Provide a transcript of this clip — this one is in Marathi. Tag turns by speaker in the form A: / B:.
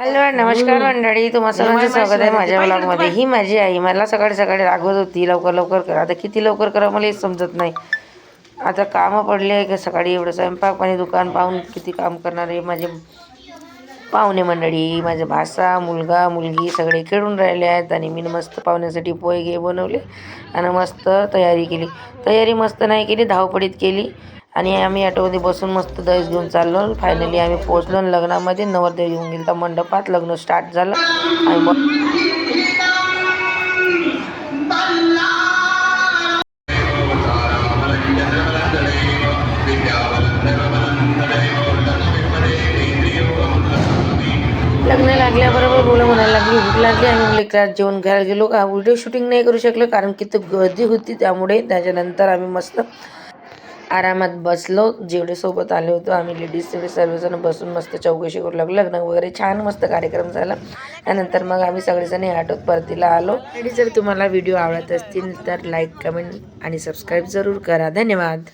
A: हॅलो नमस्कार मंडळी. तुम्हा सर्वांचं स्वागत आहे माझ्या ब्लॉगमध्ये ही माझी आई. मला सकाळी सकाळी रागवत होती लवकर लवकर करा. आता किती लवकर करा मला हेच समजत नाही. आता कामं पडले आहे का सकाळी एवढं स्वयंपाक पाणी दुकान पाहून किती काम करणार आहे. माझे पाहुणे मंडळी माझा भासा मुलगा मुलगी सगळे खेळून राहिले आहेत आणि मी मस्त पाहुण्यासाठी पोहे घे बनवले आणि मस्त तयारी केली. तयारी मस्त नाही केली धावपडीत केली आणि आम्ही ऑटोमध्ये बसून मस्त दहीस घेऊन चाललो. फायनली आम्ही पोहोचलो आणि लग्नामध्ये नवरदेव येऊन गेलो तर मंडपात लग्न स्टार्ट झालं. आणि मग लग्न लागल्याबरोबर मुलं म्हणायला लागली भूक लागली आम्ही मुली क्लास जेवण घ्यायला गेलो का? व्हिडिओ शूटिंग नाही करू शकलो कारण की तर गर्दी होती त्यामुळे त्याच्यानंतर आम्ही मस्त आरामात बसलो. जेवढे सोबत आले होतो आम्ही लेडीज तेवढे सर्वजण बसून मस्त चौकशी करू लागलो. लग्न वगैरे छान मस्त कार्यक्रम झाला. त्यानंतर मग आम्ही सगळेजण आटोत परतीला आलो. आणि जर तुम्हाला व्हिडिओ आवडत असतील तर लाईक कमेंट आणि सबस्क्राईब जरूर करा. धन्यवाद.